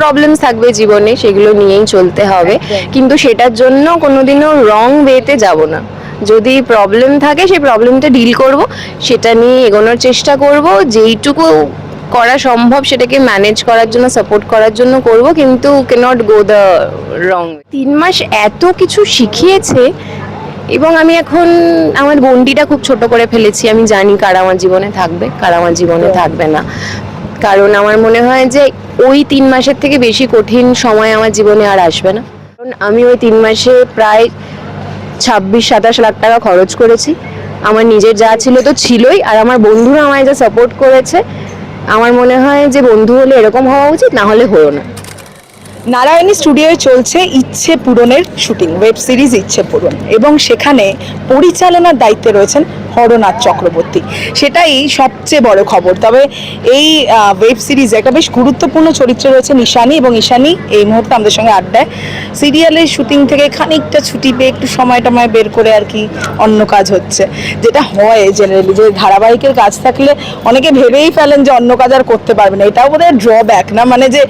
Problems থাকবে জীবনে সেগুলো নিয়েই চলতে হবে। কিন্তু সেটার জন্য কোনোদিনও রং ওয়েতে যাব না। যদি প্রবলেম থাকে সেই প্রবলেমটা ডিল করব সেটা নিয়ে এগোনোর চেষ্টা করব যেইটুকু করা সম্ভব সেটাকে ম্যানেজ করার জন্য সাপোর্ট করার জন্য করব কিন্তু ক্যানট গো দ্য রং তিন মাস এত কিছু শিখিয়েছে এবং আমি এখন আমার গন্ডিটা খুব ছোট করে ফেলেছি আমি জানি কারা আমার জীবনে থাকবে কারা আমার জীবনে থাকবে না। কারণ আমার মনে হয় যে ওই তিন মাসের থেকে বেশি কঠিন সময় আমার জীবনে আর আসবে না। কারণ আমি ওই তিন মাসে প্রায় ছাব্বিশ, সাতাশ লাখ টাকা খরচ করেছি। আমার নিজের যা ছিল তো ছিলই আর আমার বন্ধুরা আমায় যা সাপোর্ট করেছে, আমার মনে হয় যে বন্ধু হলে এরকম হওয়া উচিত, না হলে হলো না। নারায়ণী স্টুডিওয়ে চলছে ইচ্ছে পূরণের শুটিং ওয়েব সিরিজ ইচ্ছে পূরণ। এবং সেখানে পরিচালনার দায়িত্বে রয়েছেন হরনাথ চক্রবর্তী। সেটাই সবচেয়ে বড় খবর। তবে এই ওয়েব সিরিজে একটা বেশ গুরুত্বপূর্ণ চরিত্র রয়েছে নিশানি এবং ঈশানি। এই মুহূর্তে আমাদের সঙ্গে আড্ডায়। সিরিয়ালের শুটিং থেকে খানিকটা ছুটি পেয়ে একটু সময় টময় বের করে আর কি অন্য কাজ হচ্ছে। যেটা হয় জেনারেলি যে ধারাবাহিকের কাজ থাকলে অনেকে ভেবেই ফেলেন যে অন্য কাজ আর করতে পারবে না। এটাও বোধহয় ড্রব্যাক না? মানে যে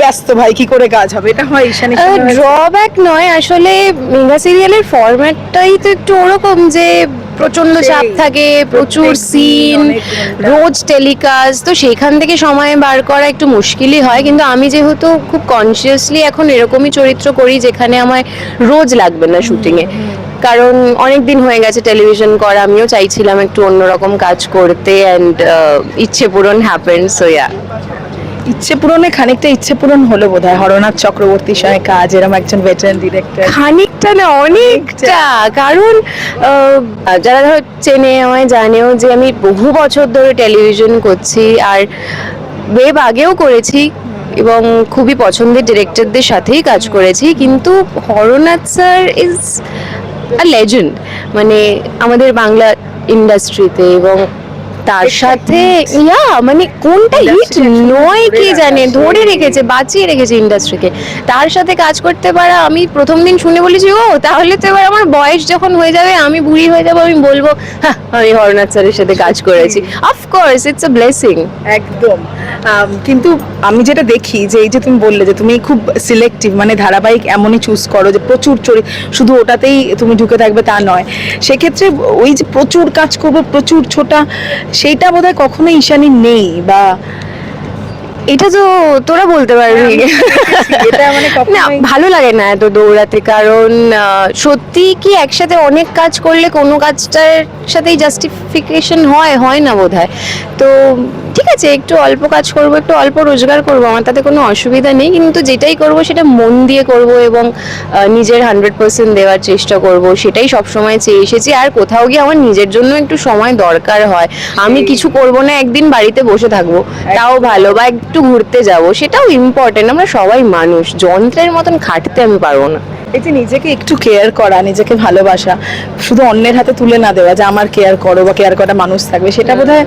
ব্যস্ত ভাই কি করে কাজ হবে? এটা হয় ঈশানি ড্রব্যাক নয়। আসলে মেগা সিরিয়ালের ফরম্যাটটাই তো একটু ওরকম যে প্রচণ্ড চাপ থাকে প্রচুর সিন রোজ টেলিকাস্ট তো সেখান থেকে সময় বার করা একটু মুশকিলই হয়। কিন্তু আমি যেহেতু খুব কনসিয়াসলি এখন এরকমই চরিত্র করি যেখানে আমায় রোজ লাগবে না শুটিংয়ে কারণ অনেক দিন হয়ে গেছে টেলিভিশন করা আমিও চাইছিলাম একটু অন্যরকম কাজ করতে অ্যান্ড ইচ্ছে পূরণ হ্যাপেন সো ইয়া ইচ্ছে পূরণে খানিকটা ইচ্ছে পূরণ হলো বোধ হয় হরনাথ চক্রবর্তীর সঙ্গে কাজ এরকম একজন ভেটারেন ডিরেক্টর খানিকটা না, অনেকটা। কারণ যারা ধরো চেনে, আমায় জানেও যে আমি বহু বছর ধরে টেলিভিশন করছি আর ওয়েব আগেও করেছি এবং খুবই পছন্দের ডিরেক্টরদের সাথেই কাজ করেছি। কিন্তু Haranath sir is a legend মানে আমাদের বাংলা ইন্ডাস্ট্রিতে এবং তার সাথে ইয়া মানে কোনটা হিট নয় কে জানে ধরে রেখেছে বাঁচিয়ে রেখেছে ইন্ডাস্ট্রিকে তার সাথে কাজ করতে পারা আমি প্রথম দিন শুনে বলেছি ও তাহলে তো এবার আমার বয়স যখন হয়ে যাবে আমি বুড়ি হয়ে যাব আমি বলব হ্যাঁ আমি হরনাথ স্যারের সাথে কাজ করেছি। অফকোর্স ইটস আ ব্লেসিং একদম। কিন্তু আমি যেটা দেখি যে এই যে তুমি বললে যে তুমি খুব সিলেক্টিভ মানে ধারাবাহিক এমনই চুজ করো যে প্রচুর চরি শুধু ওটাতেই তুমি ঢুকে থাকবে তা নয়। সেক্ষেত্রে ওই যে প্রচুর কাজ করব প্রচুর ছোটা সেইটা বোধহয় কখনো ঈশানি নেই বা এটা তো তোরা বলতে পারবি। এটা মানে না ভালো লাগে না এত দৌড়াতে কারণ সত্যি কি একসাথে অনেক কাজ করলে কোনো কাজটার সাথেই জাস্টিফিকেশন হয় হয় না বোধ হয় তো ঠিক আছে একটু অল্প কাজ করব একটু অল্প রোজগার করব আমার তাতে কোনো অসুবিধা নেই। কিন্তু যেটাই করব সেটা মন দিয়ে করব এবং নিজের হান্ড্রেড পার্সেন্ট দেওয়ার চেষ্টা করব সেটাই সবসময় চেয়ে এসেছি। আর কোথাও গিয়ে আমার নিজের জন্য একটু সময় দরকার হয়। আমি কিছু করব না একদিন বাড়িতে বসে থাকব তাও ভালো বা একটু ঘুরতে যাব সেটাও ইম্পর্টেন্ট আমরা সবাই মানুষ যন্ত্রের মতন খাটতে আমি পারব না। এই যে নিজেকে একটু কেয়ার করা নিজেকে ভালোবাসা শুধু অন্যের হাতে তুলে না দেওয়া যে আমার কেয়ার করো বা কেয়ার করা মানুষ থাকবে সেটা বোধ হয়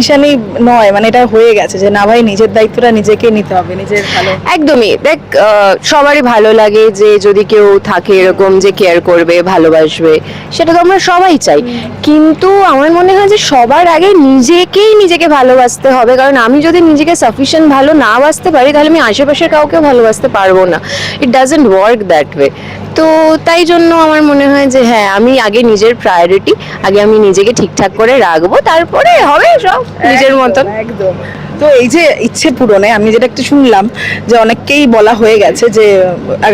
ঈশানি নয় মানে এটা হয়ে গেছে যে না ভাই নিজের দায়িত্বটা নিজেকে নিতে হবে নিজের ভালো। একদমই। দেখ সবারই ভালো লাগে যে যদি কেউ থাকে এরকম যে কেয়ার করবে ভালোবাসবে সেটা তো আমরা সবাই চাই। কিন্তু আমার মনে হয় যে সবার আগে নিজেকেই নিজেকে ভালোবাসতে হবে কারণ আমি যদি নিজেকে সাফিসিয়েন্ট ভালো না বাসতে পারি তাহলে আমি আশেপাশের কাউকেও ভালোবাসতে পারব না। It doesn't work that way তো তাই জন্য আমার মনে হয় যে হ্যাঁ আমি আগে নিজের প্রায়োরিটি আগে আমি নিজেকে ঠিকঠাক করে রাখব তারপরে হবে সব নিজের মতন। একদম। তো এই যে ইচ্ছে পূরণে আমি যেটা একটু শুনলাম যে অনেককেই বলা হয়ে গেছে যে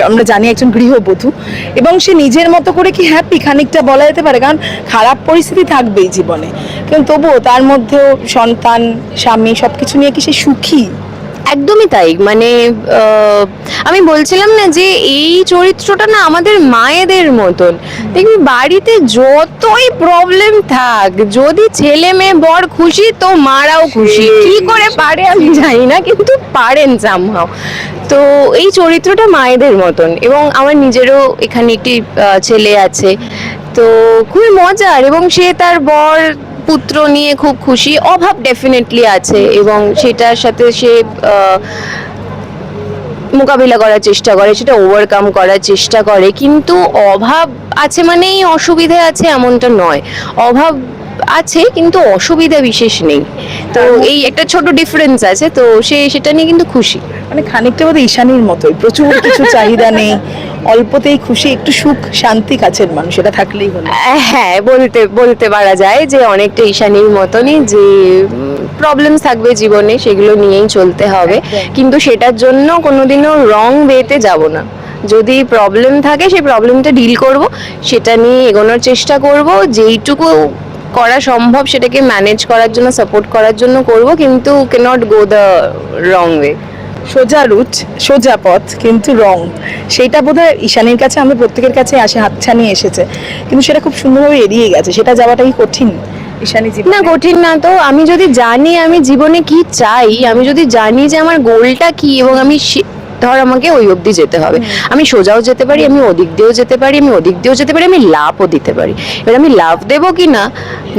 আমরা জানি একজন গৃহবধূ এবং সে নিজের মতো করে কি হ্যাপি খানিকটা বলা যেতে পারে? কারণ খারাপ পরিস্থিতি থাকবেই জীবনে। কিন্তু তবুও তার মধ্যেও সন্তান স্বামী সবকিছু নিয়ে কি সে সুখী? একদমই তাই। মানে আমি বলছিলাম না যে এই চরিত্রটা না আমাদের মায়েদের মতন। দেখবি বাড়িতে যতই প্রবলেম থাক যদি ছেলে মেয়ে বর খুশি তো মারাও খুশি। কি করে পারে আমি জানি না কিন্তু পারেন সামহাও তো এই চরিত্রটা মায়েদের মতন এবং আমার নিজেরও এখানে একটি ছেলে আছে। তো খুবই মজার এবং সে তার বর পুত্র নিয়ে খুব খুশি অভাব ডেফিনেটলি আছে এবং সেটার সাথে সে মোকাবিলা করার চেষ্টা করে সেটা ওভারকাম করার চেষ্টা করে কিন্তু অভাব আছে মানেই অসুবিধে আছে এমনটা নয়। অভাব আছে কিন্তু অসুবিধা বিশেষ নেই। তো এই একটা ছোট ডিফারেন্স আছে তো সে সেটা নিয়ে কিন্তু খুশি। মানে খানিকটা বোধহয় ঈশানীর মতোই প্রচুর কিছু চাহিদা নেই অল্পতেই খুশি একটু সুখ শান্তি কাছের মানুষ এটা থাকলেই হলো। হ্যাঁ বলতে বলতে পারা যায় যে অনেকটা ঈশানীর মতনই যে প্রবলেম থাকবে জীবনে সেগুলো নিয়েই চলতে হবে। কিন্তু সেটার জন্য কোনোদিনও রং ওয়েতে যাব না। যদি প্রবলেম থাকে সেই প্রবলেমটা ডিল করব সেটা নিয়ে এগোনোর চেষ্টা করব যেইটুকু করা সম্ভব সেটাকে ম্যানেজ করার জন্য সাপোর্ট করার জন্য করব কিন্তু can't go the wrong way সোজা রুট, সোজা পথ, কিন্তু রং। সেইটা বোধহয় ঈশানের কাছে আমরা প্রত্যেকের কাছে আসে, হাতছানি এসেছে। কিন্তু সেটা খুব সুন্দরভাবে এড়িয়ে গেছে। সেটা যাওয়াটাই কঠিন না কঠিন না তো। আমি যদি জানি আমি জীবনে কি চাই, আমি যদি জানি যে আমার গোলটা কি এবং আমি ধর আমাকে ওই অবধি যেতে হবে। আমি সোজাও যেতে পারি আমি ওদিক দিয়েও যেতে পারি আমি ওদিক দিয়েও যেতে পারি আমি লাভও দিতে পারি। এবার আমি লাভ দেবো কি না?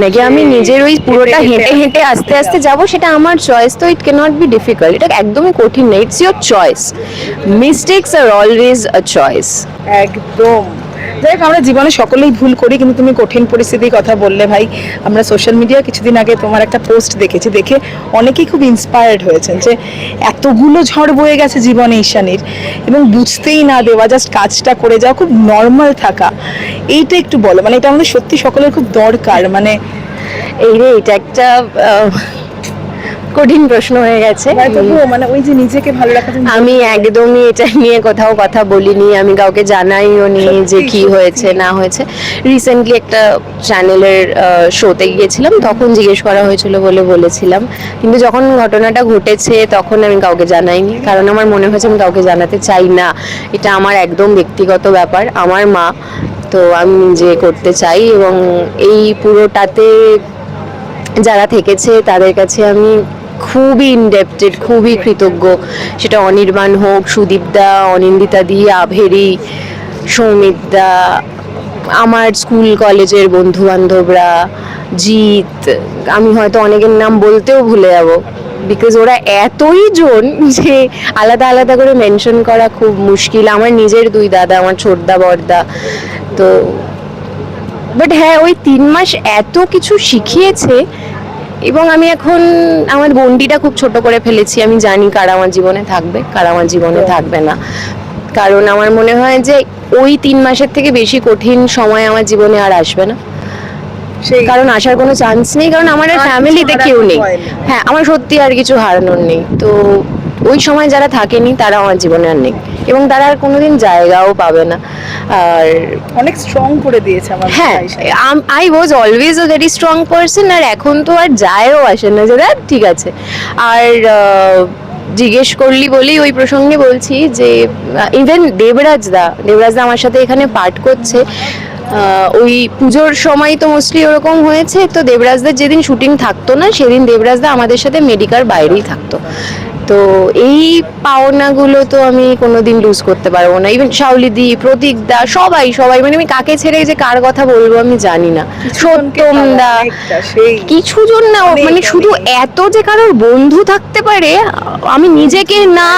নাকি আমি নিজের ওই পুরোটা হেঁটে হেঁটে হেঁটে আস্তে আস্তে যাব। সেটা আমার চয়েস তো ইট ক্যানট বি ডিফিকাল্ট এটা একদমই কঠিন না ইটস ইয়োর চয়েস মিস্টেক্স আর অলওয়েজ আ চয়েস একদম। যাই হোক, আমরা জীবনে সকলেই ভুল করি কিন্তু তুমি কঠিন পরিস্থিতির কথা বললে ভাই। আমরা সোশ্যাল মিডিয়া কিছুদিন আগে তোমার একটা পোস্ট দেখেছি দেখে অনেকেই খুব ইন্সপায়ার্ড হয়েছেন যে এতগুলো ঝড় বয়ে গেছে জীবনে ঈশানীর এবং বুঝতেই না দেওয়া জাস্ট কাজটা করে যাওয়া খুব নর্মাল থাকা। এইটা একটু বলো মানে এটা আমাদের সত্যি সকলের খুব দরকার মানে এই রে এটা একটা কঠিন প্রশ্ন হয়ে গেছে। মানে ওই যে নিজেকে ভালো রাখার আমি একদমই এটা নিয়ে কোথাও কথা বলিনি আমি কাউকে জানাইও নি যে কি হয়েছে না হয়েছে। রিসেন্টলি একটা চ্যানেলের শোতে গিয়েছিলাম তখন জিজ্ঞেস করা হয়েছিল বলে বলেছিলাম। কিন্তু যখন ঘটনাটা ঘটেছে তখন আমি কাউকে জানাইনি। কারণ আমার মনে হয়েছে আমি কাউকে জানাতে চাই না। এটা আমার একদম ব্যক্তিগত ব্যাপার আমার মা। তো আমি নিজে করতে চাই এবং এই পুরোটাতে যারা থেকেছে তাদের কাছে আমি খুবই ইনডেপ্টেড খুবই কৃতজ্ঞ। সেটা অনির্বাণ হোক সুদীপদা অনিন্দিতা দি, আভেরি সৌমিতদা আমার স্কুল, কলেজের বন্ধু বান্ধবরা জিৎ, আমি হয়তো অনেকের নাম বলতেও ভুলে যাব। বিকজ ওরা এতই জন যে আলাদা আলাদা করে মেনশন করা খুব মুশকিল। আমার নিজের দুই দাদা, আমার ছোটদা, বড়দা। তো বাট হ্যাঁ ওই তিন মাস এত কিছু শিখিয়েছে এবং আমি এখন আমার বন্ডিটা খুব ছোট করে ফেলেছি। আমি জানি কারা আমার জীবনে থাকবে কারা আমার জীবনে থাকবে না। কারণ আমার মনে হয় যে ওই তিন মাসের থেকে বেশি কঠিন সময় আমার জীবনে আর আসবে না। সেই কারণ আসার কোনো চান্স নেই কারণ আমার ফ্যামিলিতে কেউ নেই। হ্যাঁ আমার সত্যি আর কিছু হারানোর নেই। তো ওই সময় যারা থাকেনি তারা আমার জীবনে আর নেই। এবং তারা আর কোনোদিন জায়গাও পাবে না। আর অনেক স্ট্রং করে দিয়েছে আমার হ্যাঁ I was always a very strong person আর এখন তো আর যায়ও আসে না যে ঠিক আছে। আর জিজ্ঞেস করলি বলেই ওই প্রসঙ্গে বলছি যে ইভেন দেবরাজ দা দেবরাজ দা আমার সাথে এখানে পাঠ করছে। ওই পুজোর সময় তো মোস্টলি ওরকম হয়েছে। তো দেবরাজদার যেদিন শুটিং থাকতো না সেদিন দেবরাজদা আমাদের সাথে মেডিকার বাইরেই থাকতো। তো এই পাওনাগুলো তো আমি কোনোদিন লুজ করতে পারব না। ইভেন শাওলিদি প্রতীক দা সবাই সবাই মানে আমি কাকে ছেড়ে যে কার কথা বলব আমি জানি না। সত্যম দা কিছু জন না মানে শুধু এত যে কারোর বন্ধু থাকতে পারে আমি নিজেকে না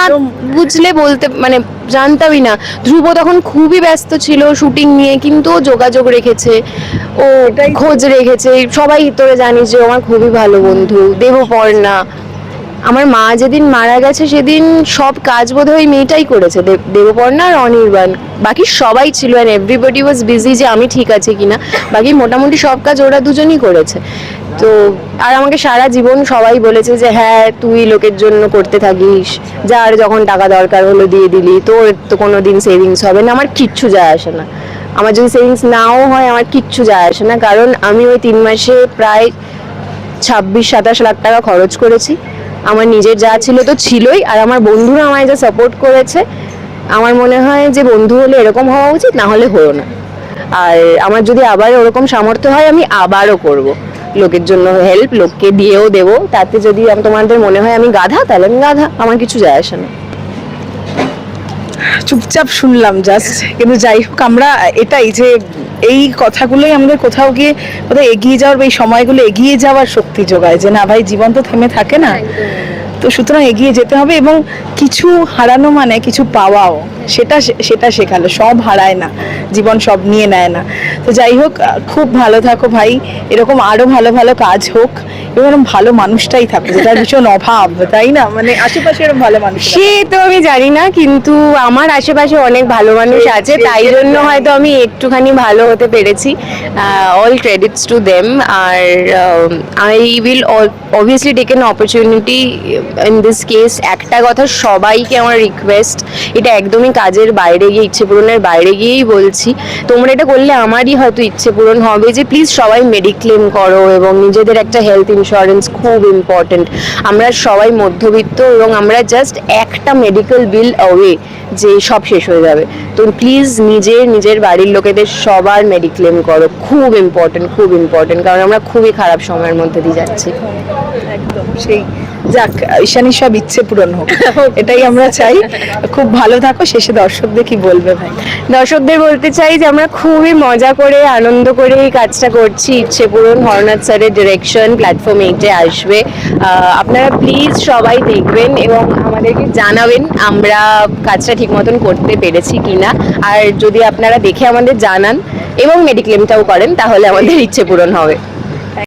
বুঝলে বলতে মানে জানতামই না। ধ্রুব তখন খুবই ব্যস্ত ছিল শুটিং নিয়ে কিন্তু ও যোগাযোগ রেখেছে ও খোঁজ রেখেছে। সবাই তোরে জানিস যে আমার খুবই ভালো বন্ধু দেবপর্ণা আমার মা যেদিন মারা গেছে সেদিন সব কাজ বোধ হয় মেয়েটাই করেছে দেব- দেবপর্ণা আর অনির্বাণ। বাকি সবাই ছিল অ্যান্ড এভরিবডি ওয়াজ বিজি যে আমি ঠিক আছে কিনা। বাকি মোটামুটি সব কাজ ওরা দুজনই করেছে। তো আর আমাকে সারা জীবন সবাই বলেছে যে হ্যাঁ তুই লোকের জন্য করতে থাকিস। যার যখন টাকা দরকার হলো দিয়ে দিলি। তোর তো কোনো দিন সেভিংস হবে না। আমার কিচ্ছু যায় আসে না। আমার যদি সেভিংস নাও হয়, আমার কিচ্ছু যায় আসে না। কারণ আমি ওই তিন মাসে প্রায় ছাব্বিশ, সাতাশ লাখ টাকা খরচ করেছি। আমার নিজের যা ছিল তো ছিলই, আর আমার বন্ধুরা আমায় যা সাপোর্ট করেছে, আমার মনে হয় যে বন্ধু হলে এরকম হওয়া উচিত, না হলে হলো না। আর আমার যদি আবার ওরকম সামর্থ্য হয়, আমি আবারও করব। লোকের জন্য হেল্প লোককে দিয়েও দেবো। তাতে যদি তোমাদের মনে হয় আমি গাধা, তাহলে আমি গাধা, আমার কিছু যায় আসে না। চুপচাপ শুনলাম জাস্ট কিন্তু যাই হোক আমরা এটাই যে এই কথাগুলোই আমাদের কোথাও গিয়ে কোথাও এগিয়ে যাওয়ার বা এই সময়গুলো এগিয়ে যাওয়ার শক্তি যোগায় যে না ভাই জীবন তো থেমে থাকে না। তো সুতরাং এগিয়ে যেতে হবে এবং কিছু হারানো মানে কিছু পাওয়াও। সেটা সেটা শেখালো সব হারায় না জীবন সব নিয়ে নেয় না। তো যাই হোক খুব ভালো থাকো ভাই এরকম আরও ভালো ভালো কাজ হোক এবং এরকম ভালো মানুষটাই থাকো যেটা ভীষণ অভাব তাই না? মানে আশেপাশে এরকম ভালো মানুষ সে তো আমি জানি না কিন্তু আমার আশেপাশে অনেক ভালো মানুষ আছে তাই জন্য হয়তো আমি একটুখানি ভালো হতে পেরেছি। All credits to them R I will obviously take an opportunity in this case একটা কথা সবাইকে আমার রিকোয়েস্ট এটা একদমই কাজের বাইরে গিয়ে ইচ্ছে পূরণের বাইরে গিয়েই বলছি, তোমরা এটা করলে আমারই হয়তো ইচ্ছে পূরণ হবে যে প্লিজ সবাই মেডিক্লেম করো এবং নিজেদের একটা হেলথ ইন্স্যুরেন্স খুব ইম্পর্টেন্ট আমরা সবাই মধ্যবিত্ত এবং আমরা জাস্ট একটা মেডিকেল বিল অ্যাওয়ে যে সব শেষ হয়ে যাবে। তো প্লিজ নিজের নিজের বাড়ির লোকেদের সবার মেডিক্লেম করো। খুব ইম্পর্টেন্ট খুব ইম্পর্টেন্ট কারণ আমরা খুবই খারাপ সময়ের মধ্যে দিয়ে যাচ্ছি। একদম সেই যাক ঈশানীর সব ইচ্ছে পূরণ হোক। এটাই আমরা চাই। খুব ভালো থাকো শেষে দর্শকদের কি বলবে ভাই? দর্শকদের বলতে চাই যে আমরা খুবই মজা করে আনন্দ করে এই কাজটা করছি। ইচ্ছে পূরণ হরনাথ স্যারের ডিরেকশন প্ল্যাটফর্ম এইটে আসবে। আপনারা প্লিজ সবাই দেখবেন এবং আমাদেরকে জানাবেন আমরা কাজটা ঠিক মতন করতে পেরেছি কিনা। আর যদি আপনারা দেখে আমাদের জানান এবং মেডিক্লেমটাও করেন তাহলে আমাদের ইচ্ছে পূরণ হবে।